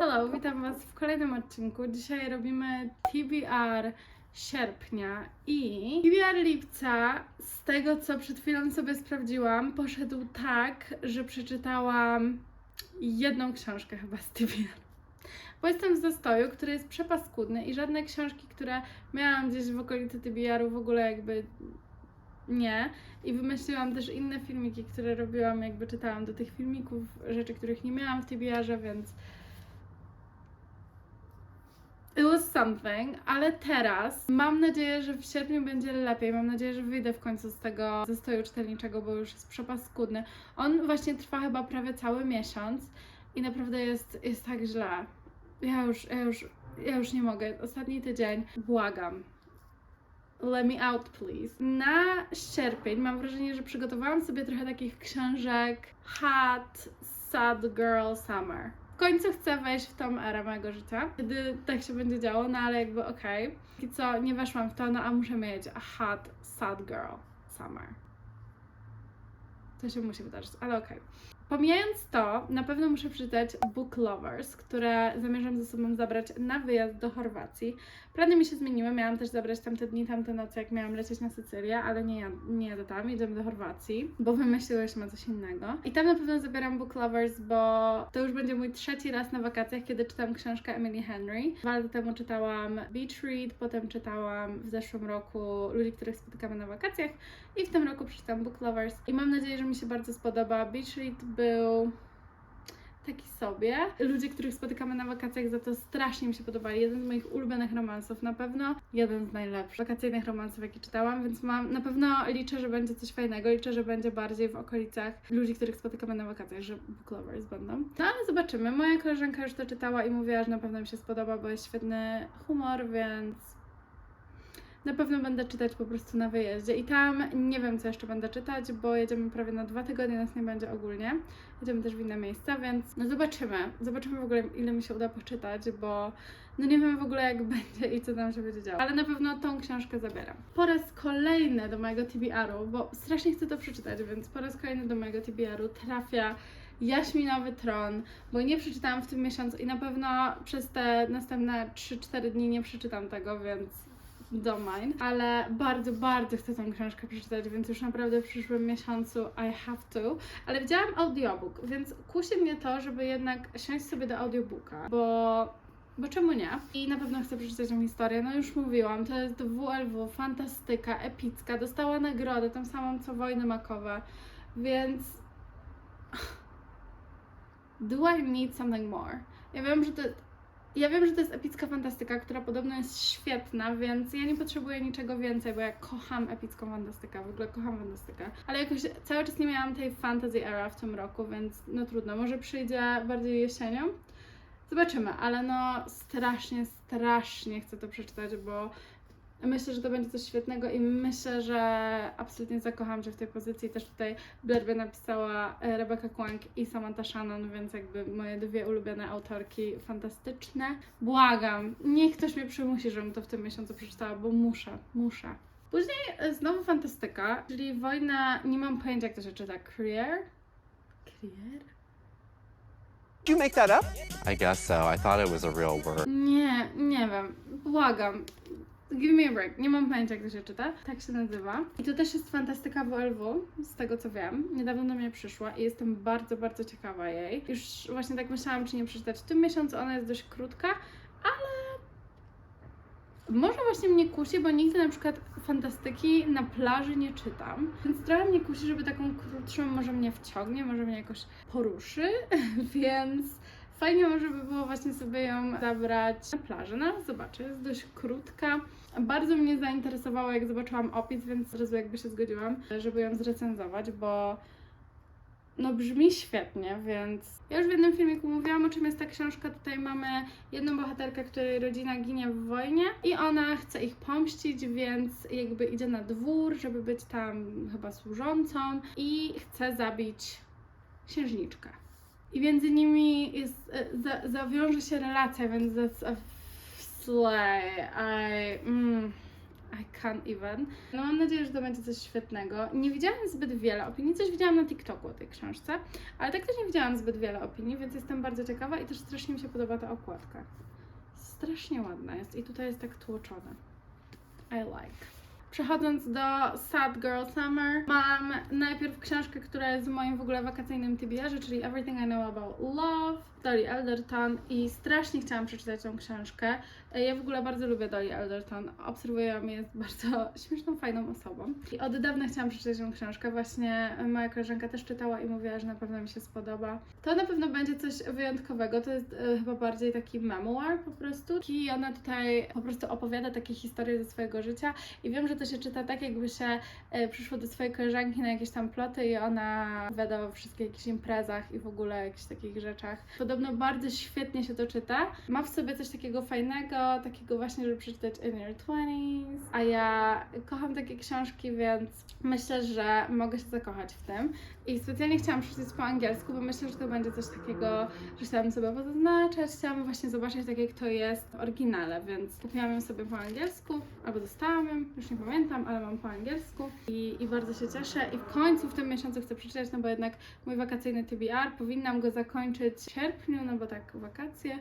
Hello, witam Was w kolejnym odcinku. Dzisiaj robimy TBR sierpnia i TBR lipca, z tego co przed chwilą sobie sprawdziłam, poszedł tak, że przeczytałam jedną książkę chyba z TBR. Bo jestem w zastoju, który jest przepaskudny i żadne książki, które miałam gdzieś w okolicy TBR-u w ogóle jakby nie. I wymyśliłam też inne filmiki, które robiłam, jakby czytałam do tych filmików rzeczy, których nie miałam w TBR-ze, więc It was something, ale teraz mam nadzieję, że w sierpniu będzie lepiej. Mam nadzieję, że wyjdę w końcu z tego zastoju czytelniczego, bo już jest przepaskudny. On właśnie trwa chyba prawie cały miesiąc i naprawdę jest, jest tak źle. Ja już, ja już, ja już nie mogę. Ostatni tydzień, błagam. Let me out, please. Na sierpień mam wrażenie, że przygotowałam sobie trochę takich książek Hot, Sad Girl Summer. W końcu chcę wejść w tą erę mojego życia, kiedy tak się będzie działo, no ale jakby okej. I co, nie weszłam w to, no a muszę mieć Hot, Sad Girl Summer. To się musi wydarzyć, ale okej. Pomijając to, na pewno muszę przeczytać Book Lovers, które zamierzam ze sobą zabrać na wyjazd do Chorwacji. Plany mi się zmieniły, miałam też zabrać tamte dni, tamte noce, jak miałam lecieć na Sycylię, ale nie, nie jadę tam, jedziemy do Chorwacji, bo wymyśliłyśmy coś innego. I tam na pewno zabieram Book Lovers, bo to już będzie mój trzeci raz na wakacjach, kiedy czytam książkę Emily Henry. Dwa lata temu czytałam Beach Read, potem czytałam w zeszłym roku Ludzi, których spotykamy na wakacjach i w tym roku przeczytam Book Lovers i mam nadzieję, że mi się bardzo spodoba. Beach Read był taki sobie. Ludzie, których spotykamy na wakacjach, za to strasznie mi się podobali. Jeden z moich ulubionych romansów, na pewno jeden z najlepszych wakacyjnych romansów, jaki czytałam, więc mam na pewno liczę, że będzie coś fajnego. Liczę, że będzie bardziej w okolicach ludzi, których spotykamy na wakacjach, że book lovers będą. No ale zobaczymy. Moja koleżanka już to czytała i mówiła, że na pewno mi się spodoba, bo jest świetny humor, więc na pewno będę czytać po prostu na wyjeździe. I tam nie wiem, co jeszcze będę czytać, bo jedziemy prawie na dwa tygodnie, nas nie będzie ogólnie. Jedziemy też w inne miejsca, więc no zobaczymy. Zobaczymy w ogóle, ile mi się uda poczytać, bo no nie wiem w ogóle, jak będzie i co tam się będzie działo. Ale na pewno tą książkę zabieram. Po raz kolejny do mojego TBR-u, bo strasznie chcę to przeczytać, więc po raz kolejny do mojego TBR-u trafia Jaśminowy Tron, bo nie przeczytałam w tym miesiącu i na pewno przez te następne 3-4 dni nie przeczytam tego, więc don't mind. Ale bardzo, bardzo chcę tą książkę przeczytać, więc już naprawdę w przyszłym miesiącu I have to. Ale widziałam audiobook, więc kusi mnie to, żeby jednak siąść sobie do audiobooka, bo bo czemu nie? I na pewno chcę przeczytać tą historię. No już mówiłam, to jest WLW, fantastyka, epicka. Dostała nagrodę, tą samą co Wojny Makowe, więc do I need something more? Ja wiem, że to ja wiem, że to jest epicka fantastyka, która podobno jest świetna, więc ja nie potrzebuję niczego więcej, bo ja kocham epicką fantastykę, w ogóle kocham fantastykę. Ale jakoś cały czas nie miałam tej fantasy era w tym roku, więc no trudno, może przyjdzie bardziej jesienią. Zobaczymy, ale no strasznie, strasznie chcę to przeczytać, bo myślę, że to będzie coś świetnego i myślę, że absolutnie zakocham się w tej pozycji. Też tutaj w blurbie napisała e, Rebecca Kwank i Samantha Shannon, więc jakby moje dwie ulubione autorki fantastyczne. Błagam, niech ktoś mnie przymusi, żebym to w tym miesiącu przeczytała, bo muszę, muszę. Później e, znowu fantastyka, czyli wojna, nie mam pojęcia jak to się czyta? Creer? Did you make that up? I guess so. I thought it was a real word. Nie, nie wiem. Błagam. Give me a break. Nie mam pojęcia, jak to się czyta. Tak się nazywa. I to też jest fantastyka WLW, z tego co wiem. Niedawno do mnie przyszła i jestem bardzo, bardzo ciekawa jej. Już właśnie tak myślałam, czy nie przeczytać w tym miesiącu. Ona jest dość krótka, ale może właśnie mnie kusi, bo nigdy na przykład fantastyki na plaży nie czytam. Więc trochę mnie kusi, żeby taką krótszą może mnie wciągnie, może mnie jakoś poruszy, więc fajnie może by było właśnie sobie ją zabrać na plażę. No zobaczę, jest dość krótka. Bardzo mnie zainteresowało, jak zobaczyłam opis, więc od jakby się zgodziłam, żeby ją zrecenzować, bo no brzmi świetnie, więc ja już w jednym filmiku mówiłam, o czym jest ta książka. Tutaj mamy jedną bohaterkę, której rodzina ginie w wojnie i ona chce ich pomścić, więc jakby idzie na dwór, żeby być tam chyba służącą i chce zabić księżniczkę. I między nimi jest, e, za, zawiąże się relacja, więc that's a slay. I, mm, I can't even. No mam nadzieję, że to będzie coś świetnego. Nie widziałam zbyt wiele opinii, coś widziałam na TikToku o tej książce, ale tak też nie widziałam zbyt wiele opinii, więc jestem bardzo ciekawa i też strasznie mi się podoba ta okładka. Strasznie ładna jest i tutaj jest tak tłoczone. I like. Przechodząc do Sad Girl Summer, mam najpierw książkę, która jest w moim w ogóle wakacyjnym TBR, czyli Everything I Know About Love, Dolly Alderton i strasznie chciałam przeczytać tą książkę. E, Ja w ogóle bardzo lubię Dolly Alderton, obserwuję ją, jest bardzo śmieszną, fajną osobą. I od dawna chciałam przeczytać tą książkę, właśnie moja koleżanka też czytała i mówiła, że na pewno mi się spodoba. To na pewno będzie coś wyjątkowego, to jest e, chyba bardziej taki memoir po prostu. I ona tutaj po prostu opowiada takie historie ze swojego życia i wiem, że to się czyta tak, jakby się e, przyszło do swojej koleżanki na jakieś tam ploty i ona opowiada o wszystkich jakichś imprezach i w ogóle jakichś takich rzeczach. Podobno bardzo świetnie się to czyta. Ma w sobie coś takiego fajnego, takiego właśnie, żeby przeczytać in your 20s. A ja kocham takie książki, więc myślę, że mogę się zakochać w tym. I specjalnie chciałam przeczytać po angielsku, bo myślę, że to będzie coś takiego, że chciałam sobie pozaznaczać, chciałam właśnie zobaczyć tak jak to jest w oryginale, więc kupiłam ją sobie po angielsku, albo dostałam ją, już nie pamiętam, ale mam po angielsku i, i bardzo się cieszę i w końcu w tym miesiącu chcę przeczytać, no bo jednak mój wakacyjny TBR, powinnam go zakończyć w sierpniu, no bo tak wakacje,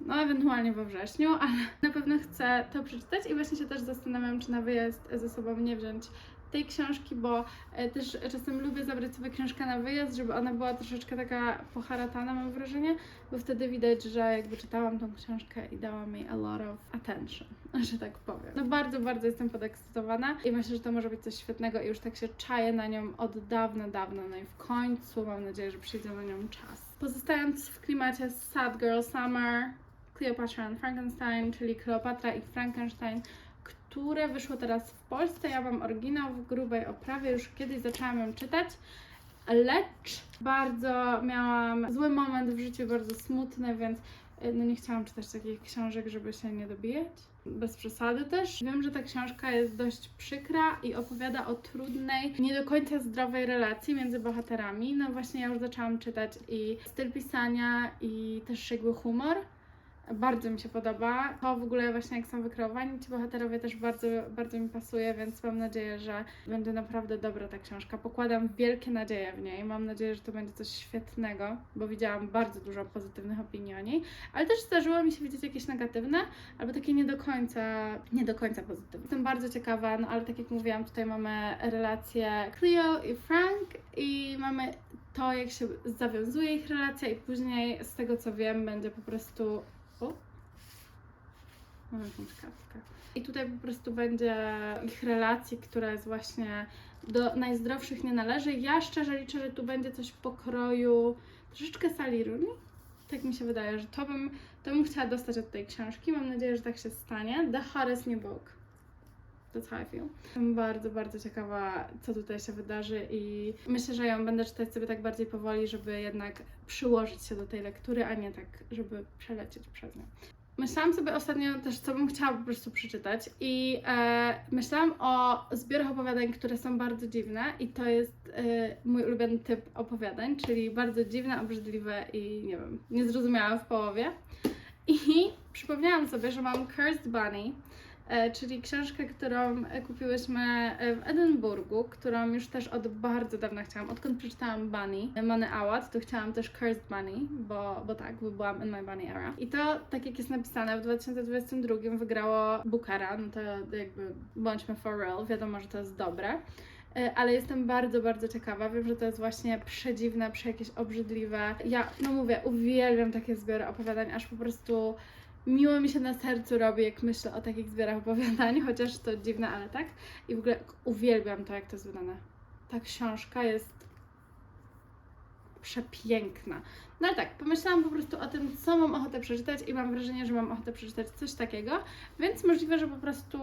no ewentualnie we wrześniu, ale na pewno chcę to przeczytać i właśnie się też zastanawiam, czy na wyjazd ze sobą nie wziąć tej książki, bo e, też czasem lubię zabrać sobie książkę na wyjazd, żeby ona była troszeczkę taka poharatana, mam wrażenie, bo wtedy widać, że jakby czytałam tą książkę i dała mi a lot of attention, że tak powiem. No bardzo, bardzo jestem podekscytowana i myślę, że to może być coś świetnego i już tak się czaję na nią od dawna, dawna, no i w końcu mam nadzieję, że przyjdzie na nią czas. Pozostając w klimacie Sad Girl Summer, Cleopatra and Frankenstein, czyli Kleopatra i Frankenstein, które wyszło teraz w Polsce. Ja mam oryginał w grubej oprawie, już kiedyś zaczęłam ją czytać, lecz bardzo miałam zły moment w życiu, bardzo smutny, więc y, no nie chciałam czytać takich książek, żeby się nie dobijać. Bez przesady też. Wiem, że ta książka jest dość przykra i opowiada o trudnej, nie do końca zdrowej relacji między bohaterami. No właśnie ja już zaczęłam czytać i styl pisania i też jakby humor. Bardzo mi się podoba. To w ogóle właśnie jak są wykreowani ci bohaterowie też bardzo, bardzo mi pasuje, więc mam nadzieję, że będzie naprawdę dobra ta książka. Pokładam wielkie nadzieje w niej. Mam nadzieję, że to będzie coś świetnego, bo widziałam bardzo dużo pozytywnych opinii o niej, ale też zdarzyło mi się widzieć jakieś negatywne, albo takie nie do końca, nie do końca pozytywne. Jestem bardzo ciekawa, no ale tak jak mówiłam, tutaj mamy relacje Cleo i Frank i mamy to, jak się zawiązuje ich relacja i później z tego co wiem, będzie po prostu o. Mam jakąś kartkę. I tutaj po prostu będzie ich relacji, która jest właśnie do najzdrowszych nie należy. Ja szczerze liczę, że tu będzie coś pokroju troszeczkę Rooney. Tak mi się wydaje, że to bym, to bym chciała dostać od tej książki. Mam nadzieję, że tak się stanie. The Hottest New Book. That's how I feel. Jestem bardzo, bardzo ciekawa, co tutaj się wydarzy i myślę, że ją będę czytać sobie tak bardziej powoli, żeby jednak przyłożyć się do tej lektury, a nie tak, żeby przelecieć przez nią. Myślałam sobie ostatnio też, co bym chciała po prostu przeczytać i e, myślałam o zbiorach opowiadań, które są bardzo dziwne i to jest e, mój ulubiony typ opowiadań, czyli bardzo dziwne, obrzydliwe i nie wiem, niezrozumiałe w połowie. I przypomniałam sobie, że mam Cursed Bunny, czyli książkę, którą e, kupiłyśmy e, w Edynburgu, którą już też od bardzo dawna chciałam. Odkąd przeczytałam Bunny, e, Money Awad, to chciałam też Cursed Bunny, bo, bo tak, bo byłam in my Bunny era. I to, tak jak jest napisane, w 2022 wygrało Bookera, no to jakby bądźmy for real, wiadomo, że to jest dobre. E, Ale jestem bardzo, bardzo ciekawa. Wiem, że to jest właśnie przedziwne, prze jakieś obrzydliwe. Ja, no mówię, uwielbiam takie zbiory opowiadań, aż po prostu miło mi się na sercu robi, jak myślę o takich zbiorach opowiadań, chociaż to dziwne, ale tak. I w ogóle uwielbiam to, jak to jest wydane. Ta książka jest przepiękna. No ale tak, pomyślałam po prostu o tym, co mam ochotę przeczytać i mam wrażenie, że mam ochotę przeczytać coś takiego, więc możliwe, że po prostu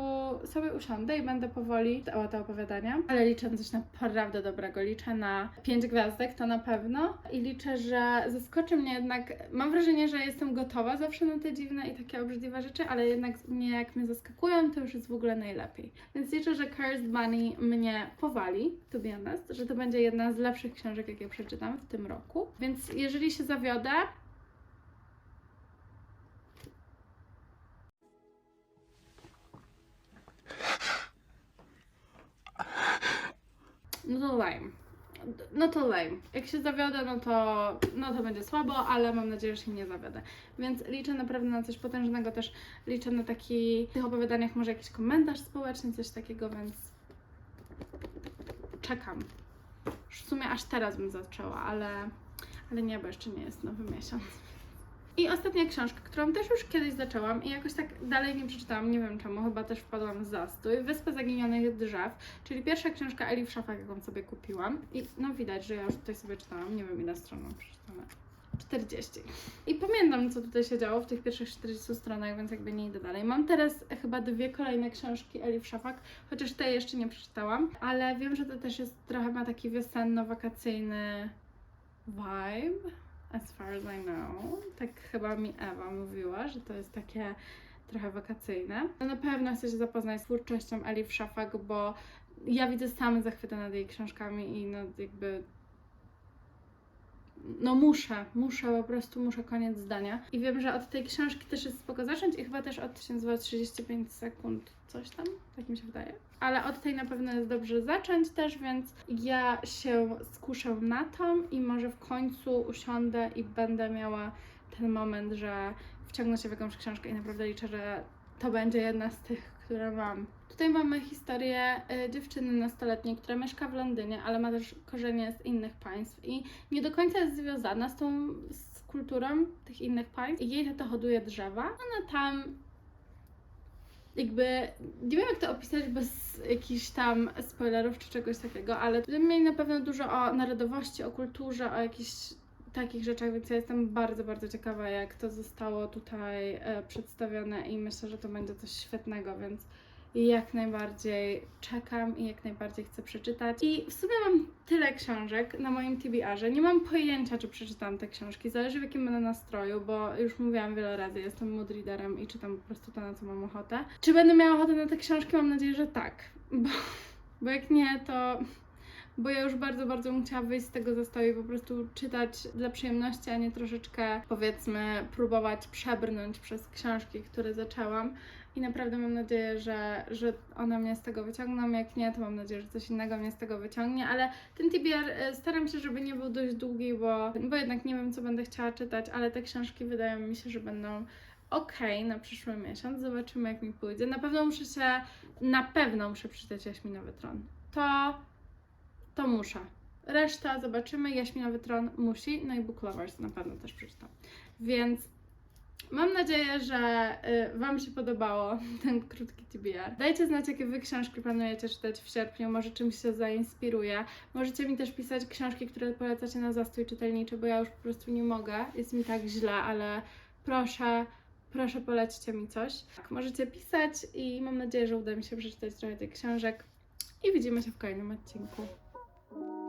sobie usiądę i będę powoli czytała te opowiadania, ale liczę na coś naprawdę dobrego. Liczę na pięć gwiazdek, to na pewno i liczę, że zaskoczy mnie jednak, mam wrażenie, że jestem gotowa zawsze na te dziwne i takie obrzydliwe rzeczy, ale jednak mnie jak mnie zaskakują, to już jest w ogóle najlepiej. Więc liczę, że Cursed Bunny mnie powali, to be honest, że to będzie jedna z lepszych książek, jakie przeczytam w tym roku. Więc jeżeli się zawiodę. No to lame. No to lame. Jak się zawiodę, no to, no to będzie słabo, ale mam nadzieję, że się nie zawiodę. Więc liczę naprawdę na coś potężnego, też liczę na taki w tych opowiadaniach może jakiś komentarz społeczny, coś takiego, więc czekam. W sumie aż teraz bym zaczęła, ale ale nie, bo jeszcze nie jest nowy miesiąc. I ostatnia książka, którą też już kiedyś zaczęłam i jakoś tak dalej nie przeczytałam, nie wiem czemu, chyba też wpadłam w zastój. Wyspa Zaginionych Drzew, czyli pierwsza książka Eli w szafach, jaką sobie kupiłam. I no widać, że ja już tutaj sobie czytałam, nie wiem ile stron mam przeczytane. 40. I pamiętam, co tutaj się działo w tych pierwszych 40 stronach, więc jakby nie idę dalej. Mam teraz chyba dwie kolejne książki Eli w szafach, chociaż tej jeszcze nie przeczytałam, ale wiem, że to też jest trochę ma taki wiosenno-wakacyjny vibe, as far as I know. Tak chyba mi Ewa mówiła, że to jest takie trochę wakacyjne. No na pewno chcę się zapoznać z twórczością Eli w szafach, bo ja widzę same zachwyty nad jej książkami i no jakby no muszę, muszę, po prostu muszę, koniec zdania. I wiem, że od tej książki też jest spoko zacząć i chyba też od się nazywa 35 sekund, coś tam, tak mi się wydaje. Ale od tej na pewno jest dobrze zacząć też, więc ja się skuszę na tą i może w końcu usiądę i będę miała ten moment, że wciągnę się w jakąś książkę i naprawdę liczę, że to będzie jedna z tych, które mam. Tutaj mamy historię y, dziewczyny nastoletniej, która mieszka w Londynie, ale ma też korzenie z innych państw i nie do końca jest związana z tą z kulturą tych innych państw. I jej tata hoduje drzewa. Ona tam jakby nie wiem jak to opisać bez jakichś tam spoilerów czy czegoś takiego, ale będziemy mieli na pewno dużo o narodowości, o kulturze, o jakichś takich rzeczach, więc ja jestem bardzo, bardzo ciekawa, jak to zostało tutaj e, przedstawione i myślę, że to będzie coś świetnego, więc jak najbardziej czekam i jak najbardziej chcę przeczytać. I w sumie mam tyle książek na moim TBR-ze. Nie mam pojęcia, czy przeczytam te książki. Zależy w jakim będę nastroju, bo już mówiłam wiele razy, jestem mood readerem i czytam po prostu to, na co mam ochotę. Czy będę miała ochotę na te książki? Mam nadzieję, że tak. Bo, bo jak nie, to bo ja już bardzo, bardzo chciała wyjść z tego zastoju i po prostu czytać dla przyjemności, a nie troszeczkę, powiedzmy, próbować przebrnąć przez książki, które zaczęłam. I naprawdę mam nadzieję, że, że one mnie z tego wyciągną. Jak nie, to mam nadzieję, że coś innego mnie z tego wyciągnie. Ale ten TBR e, staram się, żeby nie był dość długi, bo, bo jednak nie wiem, co będę chciała czytać, ale te książki wydają mi się, że będą okej na przyszły miesiąc. Zobaczymy, jak mi pójdzie. Na pewno muszę się, na pewno muszę przeczytać Jaśminowy Tron. To to muszę. Reszta zobaczymy. Jaśminowy Tron musi, no i Book Lovers na pewno też przeczytam. Więc mam nadzieję, że y, Wam się podobało ten krótki TBR. Dajcie znać, jakie Wy książki planujecie czytać w sierpniu, może czymś się zainspiruje. Możecie mi też pisać książki, które polecacie na zastój czytelniczy, bo ja już po prostu nie mogę. Jest mi tak źle, ale proszę, proszę polećcie mi coś. Tak, możecie pisać i mam nadzieję, że uda mi się przeczytać trochę tych książek. I widzimy się w kolejnym odcinku. thank you.